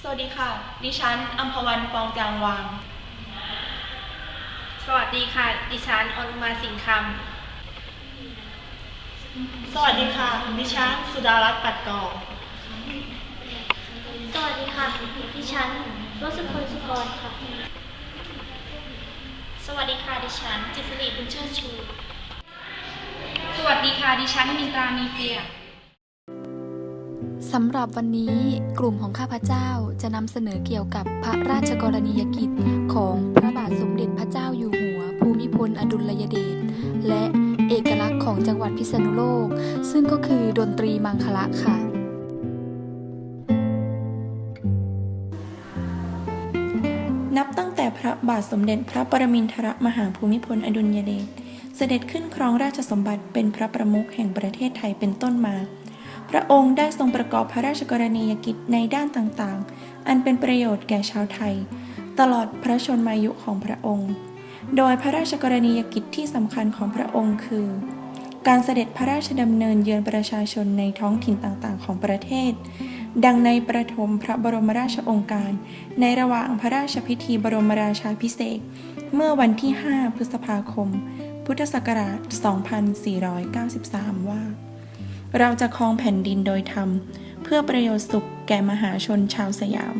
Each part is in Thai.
สวัสดีค่ะ ดิฉันอัมพวันฟองจางวางสวัสดีค่ะ ดิฉันอนุมาสิงห์คสวัสดีค่ะ ดิฉันสุดารัตน์ปัดกองสวัสดีค่ะ ดิฉันรสพลสุกรค่ะ สวัสดีค่ะ ดิฉัน จิตรลีบุญเชิดชูำ สวัสดีค่ะ ดิฉันมินตรามีเฟียสำหรับวันนี้กลุ่มของข้าพเจ้าจะนำเสนอเกี่ยวกับพระราชกรณียกิจของพระบาทสมเด็จพระเจ้าอยู่หัว ภูมิพลอดุลยเดชและเอกลักษณ์ของจังหวัดพิษณุโลก ซึ่งก็คือดนตรีมังคละค่ะ นับตั้งแต่พระบาทสมเด็จพระปรมินทรมหาภูมิพลอดุลยเดช เสด็จขึ้นครองราชสมบัติเป็นพระประมุขแห่งประเทศไทยเป็นต้นมา พระองค์ได้ทรงประกอบพระราชกรณียกิจในด้านต่างๆ อันเป็นประโยชน์แก่ชาวไทย ตลอดพระชนมายุของพระองค์ โดยพระราชกรณียกิจที่สำคัญของพระองค์คือ การเสด็จพระราชดำเนินเยือนประชาชนในท้องถิ่นต่างๆ ของประเทศดังในประถมพระบรมราชองค์การ ในระหว่างพระราชพิธีบรมราชาพิเศษ เมื่อวันที่ 5 พฤษภาคม พุทธศักราช 2493 ว่า เราจะครองแผ่นดินโดยธรรม เพื่อประโยชน์สุขแก่มหาชนชาวสยาม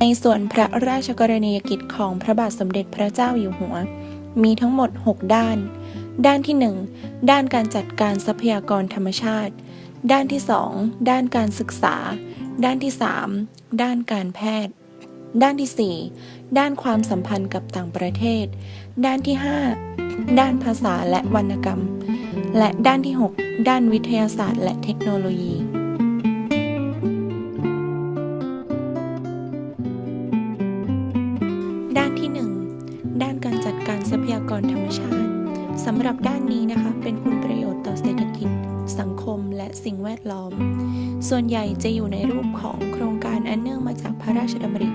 ในส่วนพระราชกรณียกิจของพระบาทสมเด็จพระเจ้าอยู่หัว มีทั้งหมด 6 ด้าน ด้านที่ 1 ด้านการจัดการทรัพยากรธรรมชาติ ด้านที่ 2 ด้านการศึกษา ด้านที่ 3 ด้านการแพทย์ ด้านที่ 4 ด้านความสัมพันธ์กับต่างประเทศ ด้านที่ 5 ด้านภาษาและวรรณกรรม และด้านที่ 6 ด้านวิทยาศาสตร์และเทคโนโลยีด้านที่ 1 ด้านการจัดการทรัพยากรธรรมชาติ สำหรับด้านนี้นะคะ เป็นคุณประโยชน์ต่อเศรษฐกิจ สังคมและสิ่งแวดล้อม ส่วนใหญ่จะอยู่ในรูปของโครงการอันเนื่องมาจากพระราชดำริ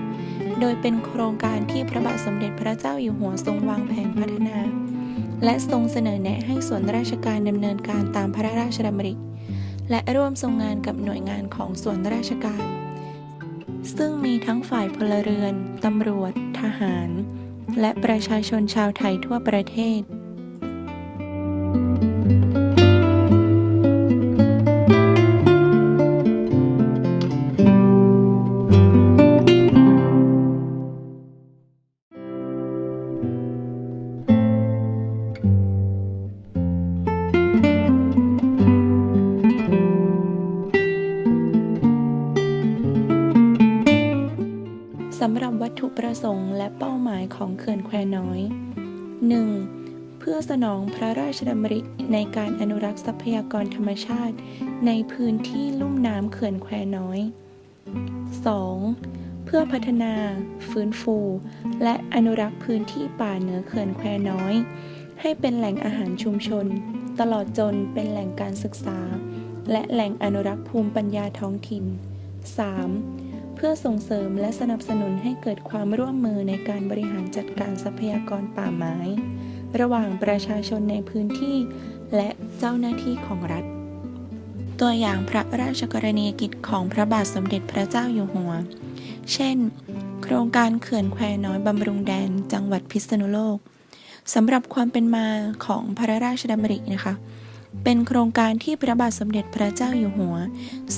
โดยเป็นโครงการที่พระบาทสมเด็จพระเจ้าอยู่หัวทรงวางแผนพัฒนา และทรงเสนอแนะให้ส่วนราชการดำเนินการตามพระราชดำริ และร่วมทรงงานกับหน่วยงานของส่วนราชการ ซึ่งมีทั้งฝ่ายพลเรือนตำรวจ ทหาร และประชาชนชาวไทยทั่วประเทศ ประสงค์และเป้าหมายของเขื่อนแควน้อย 1. เพื่อสนองพระราชดำริในการอนุรักษ์ทรัพยากรธรรมชาติ ในพื้นที่ลุ่มน้ำเขื่อนแควน้อย 2. เพื่อพัฒนา ฟื้นฟู และอนุรักษ์พื้นที่ป่าเหนือเขื่อนแควน้อย ให้เป็นแหล่งอาหารชุมชน ตลอดจนเป็นแหล่งการศึกษา และแหล่งอนุรักษ์ภูมิปัญญาท้องถิ่น 3. เพื่อส่งเสริมและสนับสนุนให้เกิดความร่วมมือในการบริหารจัดการทรัพยากรป่าไม้ ระหว่างประชาชนในพื้นที่ และเจ้าหน้าที่ของรัฐ ตัวอย่างพระราชกรณียกิจของพระบาทสมเด็จพระเจ้าอยู่หัว เช่น โครงการเขื่อนแควน้อยบำรุงแดนจังหวัดพิษณุโลกสำหรับความเป็นมาของพระราชดำรินะคะ เป็นโครงการที่พระบาทสมเด็จพระเจ้าอยู่หัว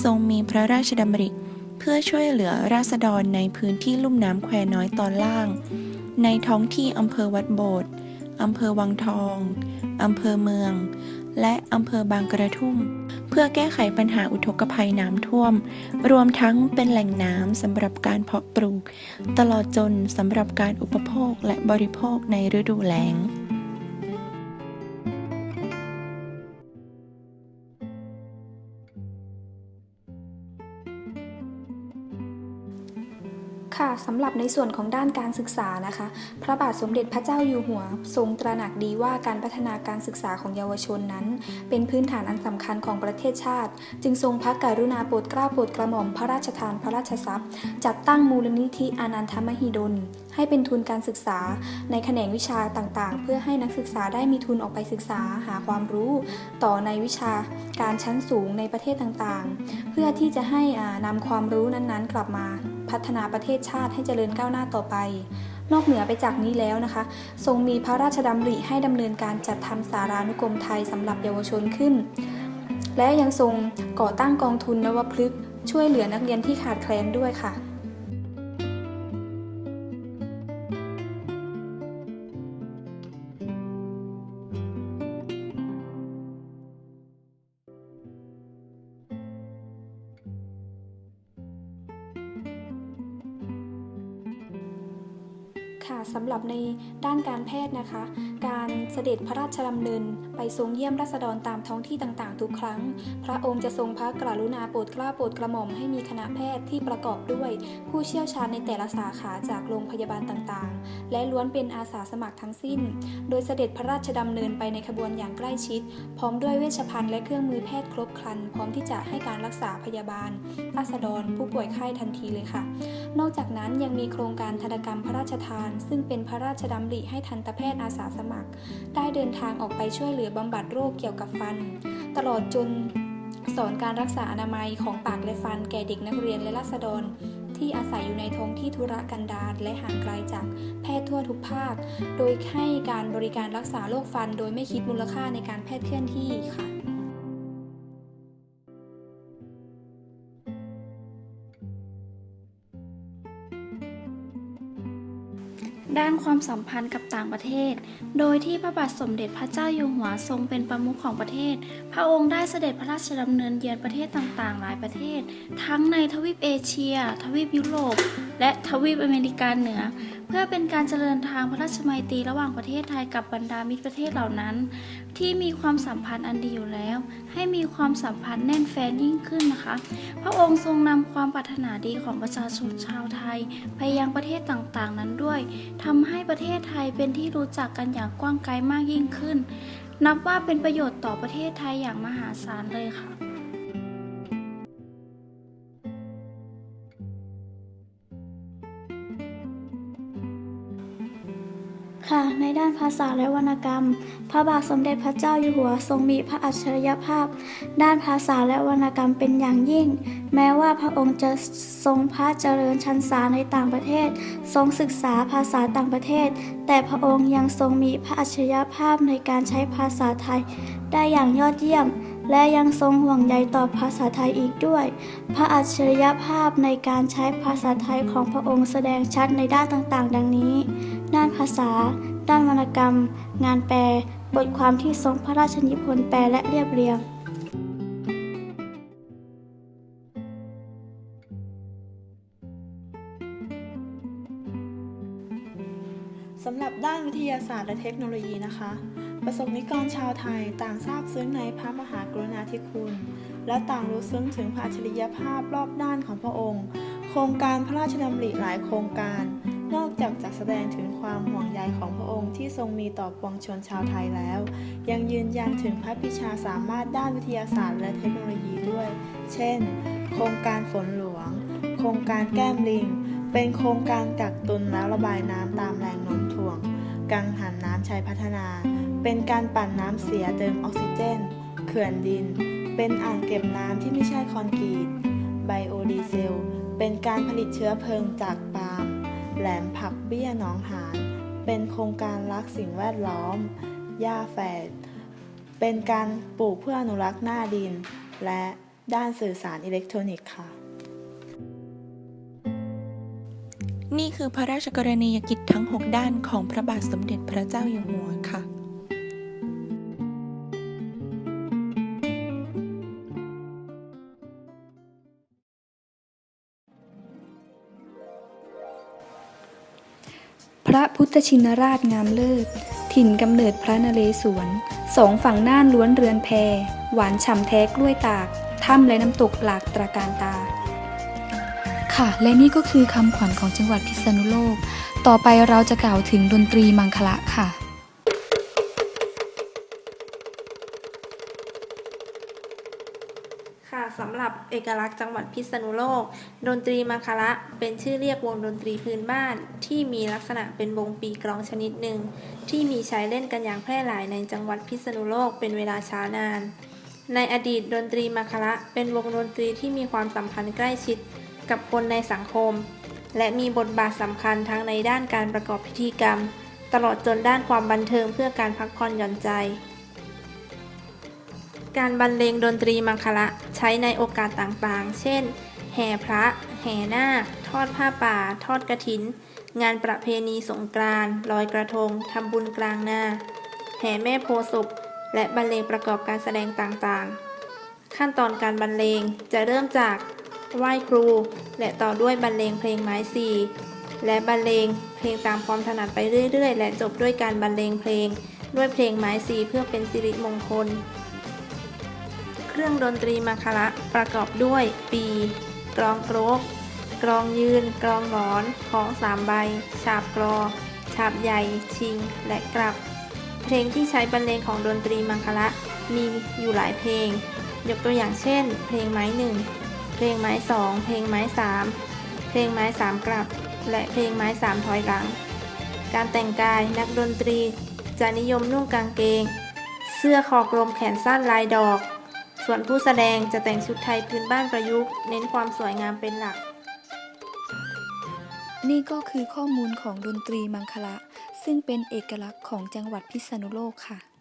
ทรงมีพระราชดำริเพื่อช่วยเหลือราษฎรในพื้นที่ลุ่มน้ำแควน้อยตอนล่าง ในท้องที่อำเภอวัดโบสถ์อำเภอวังทองอำเภอเมือง และอำเภอบางกระทุ่ม เพื่อแก้ไขปัญหาอุทกภัยน้ำท่วม รวมทั้งเป็นแหล่งน้ำสำหรับการเพาะปลูก ตลอดจนสำหรับการอุปโภคและบริโภคในฤดูแล้ง ค่ะสำหรับในส่วนของด้านการศึกษานะคะ พระบาทสมเด็จพระเจ้าอยู่หัว ทรงตระหนักดีว่าการพัฒนาการศึกษาของเยาวชนนั้น เป็นพื้นฐานอันสำคัญของประเทศชาติ จึงทรงพระกรุณาโปรดเกล้าโปรดกระหม่อมพระราชทานพระราชทรัพย์ จัดตั้งมูลนิธิอนันทมหิดล ให้เป็นทุนการศึกษา ในแขนงวิชาต่างๆ เพื่อให้นักศึกษาได้มีทุนออกไปศึกษาหาความรู้ ต่อในวิชาการชั้นสูงในประเทศต่างๆ เพื่อที่จะให้อ่านำความรู้นั้นๆ กลับมา พัฒนาประเทศชาติให้เจริญก้าวหน้าต่อไป นอกเหนือไปจากนี้แล้วนะคะ ทรงมีพระราชดำริให้ดำเนินการจัดทำสารานุกรมไทยสำหรับเยาวชนขึ้น และยังทรงก่อตั้งกองทุนนวพฤกษ์ช่วยเหลือนักเรียนที่ขาดแคลนด้วยค่ะ ค่ะสำหรับในด้านการแพทย์นะคะ การเสด็จพระราชดำเนินไปทรงเยี่ยมราษฎรตามท้องที่ต่างๆ ทุกครั้ง พระองค์จะทรงพระกรุณาโปรดเกล้าโปรดกระหม่อมให้มีคณะแพทย์ที่ประกอบด้วย ผู้เชี่ยวชาญในแต่ละสาขาจากโรงพยาบาลต่างๆ และล้วนเป็นอาสาสมัครทั้งสิ้น โดยเสด็จพระราชดำเนินไปในขบวนอย่างใกล้ชิด พร้อมด้วยเวชภัณฑ์และเครื่องมือแพทย์ครบครัน พร้อมที่จะให้การรักษาพยาบาลราษฎรผู้ป่วยไข้ทันทีเลยค่ะ นอกจากนั้นยังมีโครงการธนกรรมพระราชทานซึ่งเป็นพระราชดำริให้ทันตแพทย์อาสาสมัคร ได้เดินทางออกไปช่วยเหลือบำบัดโรคเกี่ยวกับฟัน ตลอดจนสอนการรักษาอนามัยของปากและฟันแก่เด็กนักเรียนและราษฎรที่อาศัยอยู่ในท้องที่ธุรกันดารและห่างไกลจากแพทย์ทั่วทุกภาค โดยให้การบริการรักษาโรคฟันโดยไม่คิดมูลค่าในการแพทย์เคลื่อนที่ค่ะ ด้านความสัมพันธ์กับต่างประเทศ โดยที่พระบาทสมเด็จพระเจ้าอยู่หัวทรงเป็นประมุขของประเทศ พระองค์ได้เสด็จพระราชดำเนินเยือนประเทศต่างๆ หลายประเทศ ทั้งในทวีปเอเชีย ทวีปยุโรป และทวีปอเมริกาเหนือเพื่อเป็นการเจริญทางพระราชมัยตรีระหว่างประเทศไทยกับบรรดามิตรประเทศเหล่านั้น ที่มีความสัมพันธ์อันดีอยู่แล้ว ให้มีความสัมพันธ์แน่นแฟ้นยิ่งขึ้นนะคะ พระองค์ทรงนำความปรารถนาดีของประชาชนชาวไทย ไปยังประเทศต่างๆ นั้นด้วยทำให้ประเทศไทยเป็นที่รู้จักกันอย่างกว้างไกลมากยิ่งขึ้น นับว่าเป็นประโยชน์ต่อประเทศไทยอย่างมหาศาลเลยค่ะ ค่ะ ในด้านภาษาและวรรณกรรม พระบาทสมเด็จพระเจ้าอยู่หัวทรงมีพระอัจฉริยภาพ ด้านภาษาและวรรณกรรมเป็นอย่างยิ่ง แม้ว่าพระองค์จะทรงพระเจริญชันษาในต่างประเทศ ทรงศึกษาภาษาต่างประเทศ แต่พระองค์ยังทรงมีพระอัจฉริยภาพในการใช้ภาษาไทย ได้อย่างยอดเยี่ยม และยังทรงห่วงใยต่อภาษาไทยอีกด้วย พระอัจฉริยภาพในการใช้ภาษาไทยของพระองค์แสดงชัดในด้านต่างๆ ดังนี้ ด้านภาษา ด้านวรรณกรรม งานแปล บทความที่ทรงพระราชนิพนธ์แปลและเรียบเรียงสำหรับด้านวิทยาศาสตร์และเทคโนโลยีนะคะ ประสบนิกรชาวไทยต่างทราบซึ้งในพระมหากรุณาธิคุณ และต่างรู้ซึ้งถึงพระอัจฉริยภาพรอบด้านของพระองค์ โครงการพระราชดำริหลายโครงการ นอกจากจะแสดงถึงความห่วงใยของพระองค์ที่ทรงมีต่อปวงชนชาวไทยแล้ว ยังยืนยันถึงพระปิชาสามารถด้านวิทยาศาสตร์และเทคโนโลยีด้วย เช่น โครงการฝนหลวง โครงการแก้มลิง เป็นโครงการกักตุนแล้วระบายน้ำตามแรงโน้มถ่วง กังหันน้ำใช้พัฒนา เป็นการปั่นน้ำเสียเติมออกซิเจน เขื่อนดิน เป็นอ่างเก็บน้ำที่ไม่ใช่คอนกรีต ไบโอดีเซล เป็นการผลิตเชื้อเพลิงจากปาล์ม แหลมผักเบี้ยหนองหาน เป็นโครงการรักสิ่งแวดล้อม หญ้าแฝด เป็นการปลูกเพื่ออนุรักษ์หน้าดิน และด้านสื่อสารอิเล็กทรอนิกส์ค่ะนี่คือพระราชกรณียกิจทั้ง 6 ด้านของพระบาทสมเด็จพระเจ้าอยู่หัวค่ะ พระพุทธชินราชงามเลิศ ถิ่นกำเนิดพระนเรศวร สองฝั่งน่านล้วนเรือนแพ หวานฉ่ำแท้กล้วยตาก ถ้ำและน้ำตกหลากตระการตาคค่ะ และนี่ก็คือคำขวัญของจังหวัดพิษณุโลก ต่อไปเราจะกล่าวถึงดนตรีมังคละค่ะ สำหรับเอกลักษณ์จังหวัดพิษณุโลก ดนตรีมังคละเป็นชื่อเรียกวงดนตรีพื้นบ้าน ที่มีลักษณะเป็นวงปีกลองชนิดหนึ่ง ที่มีใช้เล่นกันอย่างแพร่หลายในจังหวัดพิษณุโลกเป็นเวลาช้านาน ในอดีตดนตรีมังคละเป็นวงดนตรีที่มีความสัมพันธ์ใกล้ชิดกับคนในสังคม และมีบทบาทสำคัญทั้งในด้านการประกอบพิธีกรรม ตลอดจนด้านความบันเทิงเพื่อการพักผ่อนหย่อนใจ การบรรเลงดนตรีมังคละใช้ในโอกาสต่างๆ เช่น แห่พระ แห่นาค ทอดผ้าป่า ทอดกระถิน งานประเพณีสงกรานต์ลอยกระทง ทำบุญกลางนา แห่แม่โพศพและบรรเลงประกอบการแสดงต่างๆ ขั้นตอนการบรรเลงจะเริ่มจากไหว้ครู และต่อด้วยบรรเลงเพลงไม้สี่และบรรเลงเพลงตามความถนัดไปเรื่อยๆ และจบด้วยการบรรเลงเพลง ด้วยเพลงไม้สี่เพื่อเป็นสิริมงคล เครื่องดนตรีมาคาระประกอบด้วย ปีกลองโกรกกลองยืนกลองหงอนของสามใบ ฉาบกรอ ฉาบใหญ่ ชิง และกลับ เพลงที่ใช้บรรเลงของดนตรีมังคละมีอยู่หลายเพลง ยกตัวอย่างเช่น เพลงไม้หนึ่งเพลงไม้สองเพลงไม้สามเพลงไม้สามกลับ และเพลงไม้สามถอยหลัง การแต่งกายนักดนตรีจะนิยมนุ่งกางเกง เสื้อคอกลมแขนสั้นลายดอก ส่วนผู้แสดงจะแต่งชุดไทยพื้นบ้านประยุกต์ เน้นความสวยงามเป็นหลัก นี่ก็คือข้อมูลของดนตรีมังคละ ซึ่งเป็นเอกลักษณ์ของจังหวัดพิษณุโลกค่ะ